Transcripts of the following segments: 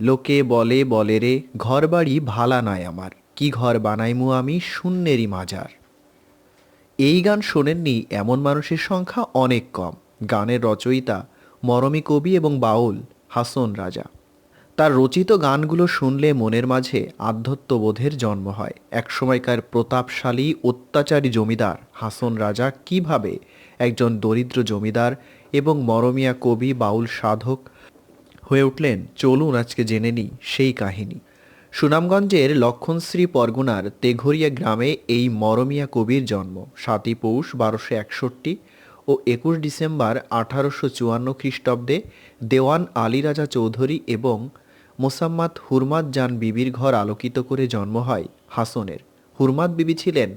লোকে বলে বলে রে ঘর বাড়ি ভালা নয় আমার। কি ঘর বানাইমু আমি শূন্যেরই মাজার। এই গান শোনেননি এমন মানুষের সংখ্যা অনেক কম। গানের রচয়িতা মরমী কবি এবং বাউল হাসন রাজা। তার রচিত গানগুলো শুনলে মনের মাঝে আধ্যাত্মবোধের জন্ম হয়। একসময়কার প্রতাপশালী অত্যাচারী জমিদার হাসন রাজা কীভাবে একজন দরিদ্র জমিদার এবং মরমিয়া কবি, বাউল সাধক হয়ে উঠলেন, চলুন আজকে জেনে নিই সেই কাহিনী। সুনামগঞ্জের লক্ষণশ্রী পরগনার তেঘরিয়া গ্রামে এই মরমিয়া কবির জন্ম। সাতই পৌষ বারোশো একষট্টি ও একুশ ডিসেম্বর আঠারোশো চুয়ান্ন খ্রিস্টাব্দে দেওয়ান আলী রাজা চৌধুরী এবং মোসাম্মাদ হুরমাদ জান বিবির ঘর আলোকিত করে জন্ম হয় হাসনের। হুরমাদ বিবি ছিলেন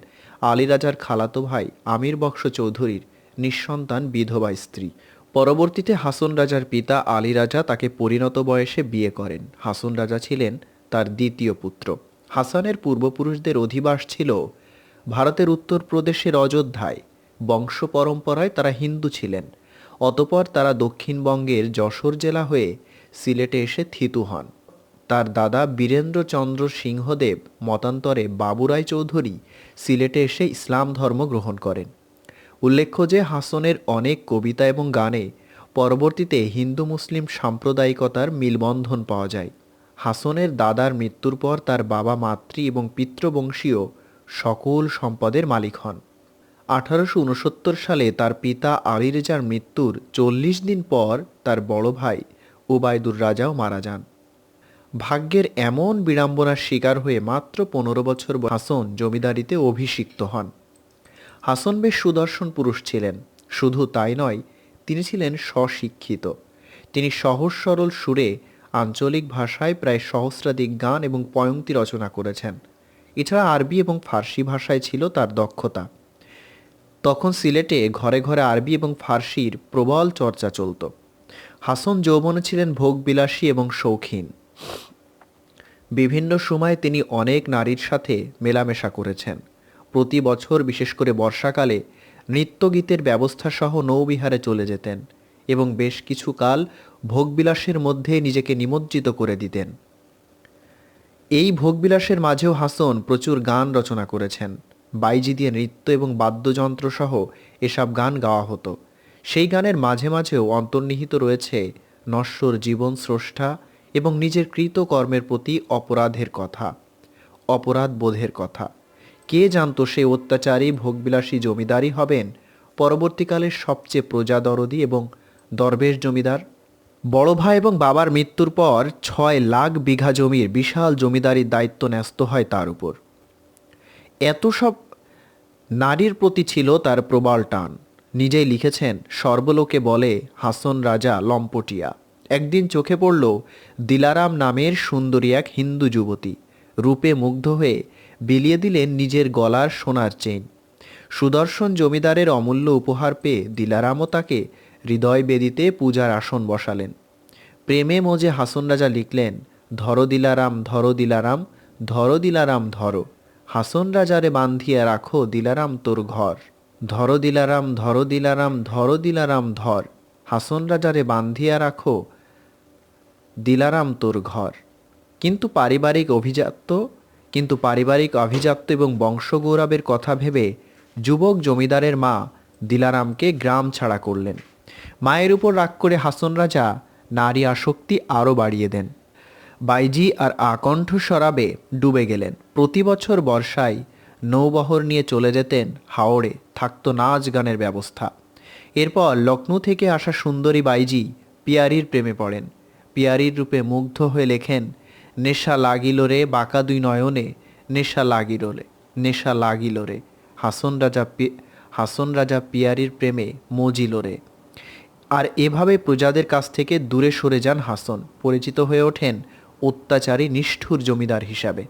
আলী রাজার খালাতো ভাই আমির বক্স চৌধুরীর নিঃসন্তান বিধবা স্ত্রী। পরবর্তীতে হাসন রাজার পিতা আলী রাজা তাকে পরিণত বয়সে বিয়ে করেন। হাসন রাজা ছিলেন তার দ্বিতীয় পুত্র। হাসানের পূর্বপুরুষদের অধিবাস ছিল ভারতের উত্তরপ্রদেশের অযোধ্যায়। বংশ পরম্পরায় তারা হিন্দু ছিলেন। অতপর তারা দক্ষিণবঙ্গের যশোর জেলা হয়ে সিলেটে এসে থিতু হন। তার দাদা বীরেন্দ্রচন্দ্র সিংহদেব মতান্তরে বাবুরায় চৌধুরী সিলেটে এসে ইসলাম ধর্ম গ্রহণ করেন। উল্লেখ্য যে হাসনের অনেক কবিতা এবং গানে পরবর্তীতে হিন্দু মুসলিম সাম্প্রদায়িকতার মিলবন্ধন পাওয়া যায়। হাসনের দাদার মৃত্যুর পর তার বাবা মাতৃ এবং পিতৃবংশীয় সকল সম্পদের মালিক হন। আঠারোশো উনসত্তর সালে তার পিতা আলী রেজার মৃত্যুর চল্লিশ দিন পর তার বড় ভাই উবায়দুর রাজাও মারা যান। ভাগ্যের এমন বিড়ম্বনার শিকার হয়ে মাত্র পনেরো বছর হাসন জমিদারিতে অভিষিক্ত হন। হাসন বেশ সুদর্শন পুরুষ ছিলেন। শুধু তাই নয়, তিনি ছিলেন স্বশিক্ষিত। তিনি সহজ সরল সুরে আঞ্চলিক ভাষায় প্রায় সহস্রাধিক গান এবং পয়ংতি রচনা করেছেন। এছাড়া আরবি এবং ফার্সি ভাষায় ছিল তার দক্ষতা। তখন সিলেটে ঘরে ঘরে আরবি এবং ফার্সির প্রবল চর্চা চলত। হাসন যৌবনে ছিলেন ভোগবিলাসী এবং শৌখিন। বিভিন্ন সময়ে তিনি অনেক নারীর সাথে মেলামেশা করেছেন। প্রতি বছর, বিশেষ করে বর্ষাকালে, নৃত্যগীতের ব্যবস্থা সহ নৌবিহারে চলে যেতেন এবং বেশ কিছু কাল ভোগবিলাসের মধ্যে নিজেকে নিমজ্জিত করে দিতেন। এই ভোগবিলাসের মাঝেও হাসন প্রচুর গান রচনা করেছেন। বাইজি দিয়ে নৃত্য এবং বাদ্যযন্ত্র সহ এসব গান গাওয়া হতো। সেই গানের মাঝে মাঝেও অন্তর্নিহিত রয়েছে নশ্বর জীবন স্রষ্টা এবং নিজের কৃতকর্মের প্রতি অপরাধের কথা অপরাধ বোধের কথা। কে জানতো সে অত্যাচারী, ভোগবিলাসী জমিদারই হবেন? পরবর্তীকালে সবচেয়ে প্রজাদরদি এবং দরবেশ জমিদার। বড় ভাই এবং বাবার মৃত্যুর পর ছয় লাখ বিঘা জমির বিশাল জমিদারির দায়িত্ব ন্যস্ত হয় তার উপর। এত সব নারীর প্রতি ছিল তার প্রবল টান। নিজেই লিখেছেন, সর্বলোকে বলে, হাসন রাজা লম্পটিয়া। একদিন চোখে পড়ল, দিলারাম নামের সুন্দরী এক হিন্দু যুবতী। রূপে মুগ্ধ হয়ে বিলিয়ে দিলেন নিজের গলার সোনার চেইন। সুদর্শন জমিদারের অমূল্য উপহার পেয়ে দিলারামও তাকে হৃদয় বেদিতে পূজার আসন বসালেন। প্রেমে মজে হাসন রাজা লিখলেন, ধরো দিলারাম ধরো দিলারাম ধরো দিলারাম, ধরো। হাসন রাজারে বান্ধিয়া রাখো দিলারাম তোর ঘর। ধরো দিলারাম ধরো দিলারাম ধরো দিলারাম, ধর। হাসন রাজারে বান্ধিয়া রাখো দিলারাম তোর ঘর। কিন্তু পারিবারিক অভিজাত্য, কিন্তু পারিবারিক অভিজাত্য এবং বংশগৌরবের কথা ভেবে যুবক জমিদারের মা দিলারামকে গ্রাম ছাড়া করলেন। মায়ের উপর রাগ করে হাসন রাজা নারী আসক্তি আরও বাড়িয়ে দেন। বাইজি আর আকণ্ঠ শরাবে ডুবে গেলেন। প্রতি বছর বর্ষায় নৌবহর নিয়ে চলে যেতেন হাওড়ে, থাকত নাচ গানের ব্যবস্থা। এরপর লখনৌ থেকে আসা সুন্দরী বাইজি পিয়ারির প্রেমে পড়েন। পিয়ারির রূপে মুগ্ধ হয়ে লেখেন নেশা লাগিল রে বাঁকা দুই নয়নে, নেশা লাগিল রে, নেশা লাগিল রে। হাসন রাজা হাসন রাজা পিয়ারির প্রেমে মজিল রে। আর এভাবে প্রজাদের কাছ থেকে দূরে সরে যান হাসন, পরিচিত হয়ে ওঠেন অত্যাচারী নিষ্ঠুর জমিদার হিসাবে।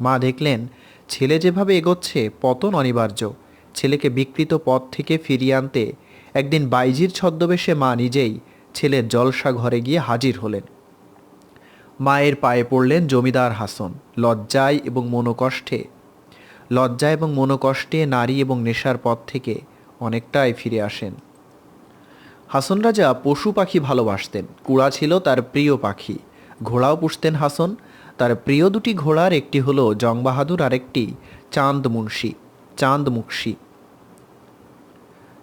মা দেখলেন, ছেলে যেভাবে এগোচ্ছে, পতন অনিবার্য। ছেলেকে বিকৃত পথ থেকে ফিরিয়ে আনতে একদিন বাইজির ছদ্মবেশে মা নিজেই ছেলের জলসা ঘরে গিয়ে হাজির হলেন। মায়ের পায়ে পড়লেন জমিদার হাসন। লজ্জায় এবং মনোকষ্টে। লজ্জা এবং মনোকষ্টে নারী এবং নেশার পথ থেকে অনেকটাই ফিরে আসেন। হাসন রাজা পশু পাখি ভালোবাসতেন। কুড়া ছিল তার প্রিয় পাখি। ঘোড়াও পুষতেন হাসন। তার প্রিয় দুটি ঘোড়ার একটি হলো জংবাহাদুর আর একটি চাঁদ মুন্সি চাঁদ মুকশি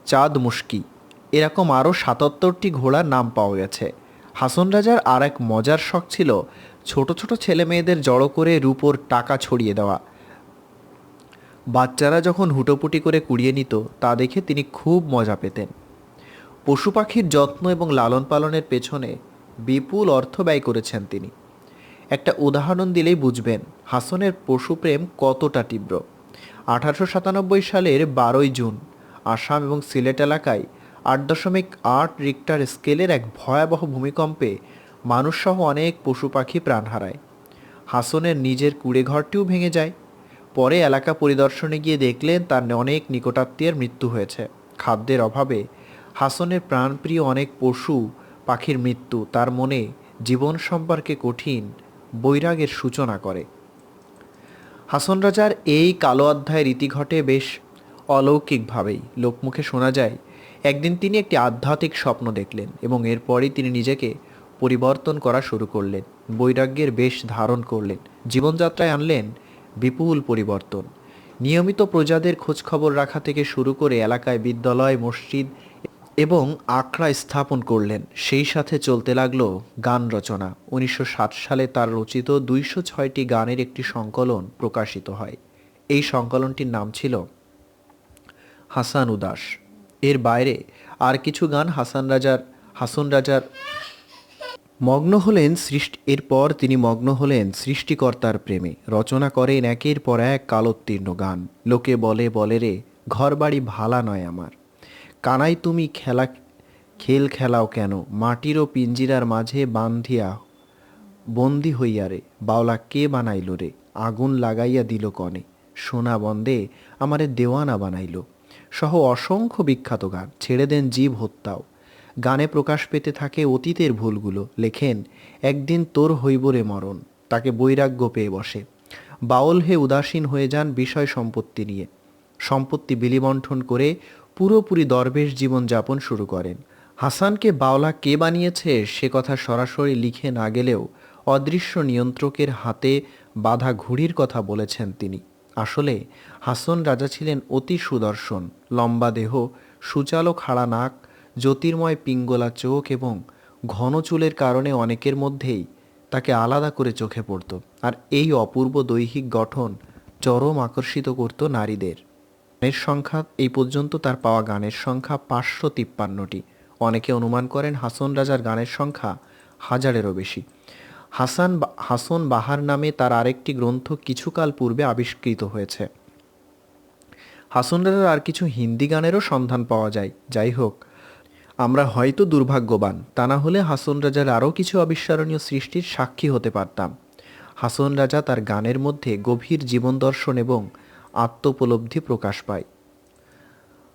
চাঁদ মুশকি এরকম আরও সাতাত্তরটি ঘোড়ার নাম পাওয়া গেছে। হাসন রাজার আর এক মজার শখ ছিল ছোট ছোট ছেলে মেয়েদের জড়ো করে রূপোর টাকা ছড়িয়ে দেওয়া। বাচ্চারা যখন হুটোপুটি করে কুড়িয়ে নিত, তা দেখে তিনি খুব মজা পেতেন। পশু পাখির যত্ন এবং লালন পালনের পেছনে বিপুল অর্থ ব্যয় করেছেন তিনি। একটা উদাহরণ দিলেই বুঝবেন হাসনের পশুপ্রেম কতটা তীব্র। আঠারোশো সাতানব্বই সালের বারোই জুন, আসাম এবং সিলেট এলাকায় আট দশমিক আট রিক্টার স্কেলের এক ভয়াবহ ভূমিকম্পে মানুষসহ অনেক পশু পাখি প্রাণ হারায়। হাসনের নিজের কুড়ে ঘরটিও ভেঙে যায়। পরে এলাকা পরিদর্শনে গিয়ে দেখলেন তার অনেক নিকটাত্মীয়ের মৃত্যু হয়েছে। খাদ্যের অভাবে হাসনের প্রাণপ্রিয় অনেক পশু পাখির মৃত্যু তার মনে জীবন সম্পর্কে কঠিন বৈরাগের সূচনা করে। হাসন রাজার এই কালো অধ্যায়ের ইতি ঘটে বেশ অলৌকিকভাবেই। লোকমুখে শোনা যায় একদিন তিনি একটি আধ্যাত্মিক স্বপ্ন দেখলেন এবং এরপরই তিনি নিজেকে পরিবর্তন করা শুরু করলেন, বৈরাগ্যের বেশ ধারণ করলেন, জীবনযাত্রায় আনলেন বিপুল পরিবর্তন। নিয়মিত প্রজাদের খোঁজখবর রাখা থেকে শুরু করে এলাকায় বিদ্যালয়, মসজিদ এবং আখড়া স্থাপন করলেন। সেই সাথে চলতে লাগল গান রচনা। উনিশশো সাত সালে তার রচিত দুইশো ছয়টি গানের একটি সংকলন প্রকাশিত হয়। এই সংকলনটির নাম ছিল হাসান উদাস। এর বাইরে আর কিছু গান হাসান রাজার, হাসন রাজার। মগ্ন হলেন সৃষ্টি, এরপর তিনি মগ্ন হলেন সৃষ্টিকর্তার প্রেমে। রচনা করেন একের পর এক কালোত্তীর্ণ গান। লোকে বলে বলে রে, ঘরবাড়ি ভালা নয় আমার। কানাই তুমি খেলা, খেল খেলাও কেন? মাটিরও পিঞ্জিরার মাঝে বান্ধিয়া, বন্দি হইয়া রে। বাওলা কে বানাইল রে? আগুন লাগাইয়া দিল কনে। সোনা বন্দে, আমারে দেওয়ানা বানাইল। সহ অসংখ্য বিখ্যাত গান। ছেড়ে দেন জীব হত্যাও। গানে প্রকাশ পেতে থাকে অতীতের ভুলগুলো। লেখেন, একদিন তোর হইব রে মরণ, তাকে বৈরাগ্য পেয়ে বসে। বাউল হে উদাসীন হয়ে যান বিষয় সম্পত্তি নিয়ে। সম্পত্তি বিলিবণ্ঠন করে পুরোপুরি দরবেশ জীবন যাপন শুরু করেন। হাসানকে বাওলা কে বানিয়েছে সে কথা সরাসরি লিখে না গেলেও অদৃশ্য নিয়ন্ত্রকের হাতে বাধা ঘুড়ির কথা বলেছেন তিনি। আসলে হাসন রাজা ছিলেন অতি সুদর্শন, লম্বা দেহ সুচালো খাড়া নাক, জ্যোতির্ময় পিঙ্গলা চোখ এবং ঘন চুলের কারণে অনেকের মধ্যেই তাকে আলাদা করে চোখে পড়ত। আর এই অপূর্ব দৈহিক গঠন চরম আকর্ষিত করত নারীদের। গানের সংখ্যা এই পর্যন্ত তার পাওয়া গানের সংখ্যা পাঁচশো তিপ্পান্নটি। অনেকে অনুমান করেন হাসন রাজার গানের সংখ্যা হাজারেরও বেশি। হাসান হাসন বাহার নামে তার আরেকটি গ্রন্থ কিছুকাল পূর্বে আবিষ্কৃত হয়েছে। হাসন রাজার আর কিছু হিন্দি গানেরও সন্ধান পাওয়া যায়। যাই হোক, আমরা হয়তো দুর্ভাগ্যবান। তা না হলে হাসন রাজার আরও কিছু অবিস্মরণীয় সৃষ্টির সাক্ষী হতে পারতাম। হাসন রাজা তার গানের মধ্যে গভীর জীবন দর্শন এবং আত্মোপলব্ধি প্রকাশ পায়।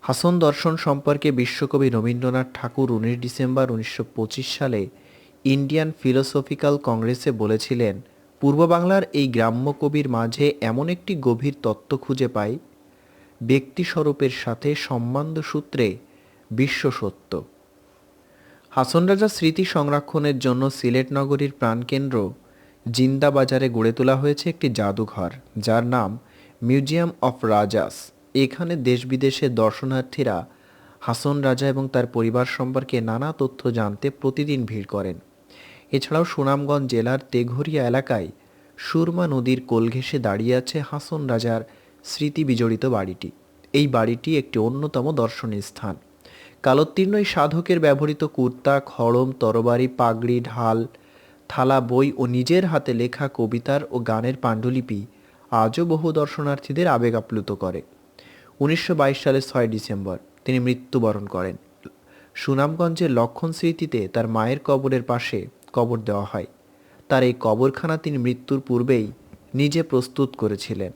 হাসন দর্শন সম্পর্কে বিশ্বকবি রবীন্দ্রনাথ ঠাকুর উনিশ ডিসেম্বর উনিশশো পঁচিশ সালে ইন্ডিয়ান ফিলোসফিক্যাল কংগ্রেসে বলেছিলেন, পূর্ব বাংলার এই গ্রাম্য কবির মাঝে এমন একটি গভীর তত্ত্ব খুঁজে পাই, ব্যক্তিস্বরূপের সাথে সম্বন্ধ সূত্রে বিশ্ব সত্য। হাসন রাজা স্মৃতি সংরক্ষণের জন্য সিলেট নগরীর প্রাণকেন্দ্র জিন্দা বাজারে গড়ে তোলা হয়েছে একটি জাদুঘর, যার নাম মিউজিয়াম অফ রাজাস। এখানে দেশ বিদেশের দর্শনার্থীরা হাসন রাজা এবং তার পরিবার সম্পর্কে নানা তথ্য জানতে প্রতিদিন ভিড় করেন। এছাড়াও সুনামগঞ্জ জেলার তেঘরিয়া এলাকায় সুরমা নদীর কোল ঘেঁষে দাঁড়িয়ে আছে হাসন রাজার স্মৃতি বিজড়িত বাড়িটি। এই বাড়িটি একটি অন্যতম দর্শনীয় স্থান। কালোত্তীর্ণ এই সাধকের ব্যবহৃত কুর্তা, খড়ম, তরবারি, পাগড়ি, ঢাল, থালা, বই ও নিজের হাতে লেখা কবিতার ও গানের পাণ্ডুলিপি আজও বহু দর্শনার্থীদের আবেগ আপ্লুত করে। উনিশশো বাইশ সালের ছয় ডিসেম্বর তিনি মৃত্যুবরণ করেন। সুনামগঞ্জের লক্ষণ স্মৃতিতে তার মায়ের কবরের পাশে কবর দেওয়া হয়। তার এই কবরখানা তিনি মৃত্যুর পূর্বেই নিজে প্রস্তুত করেছিলেন।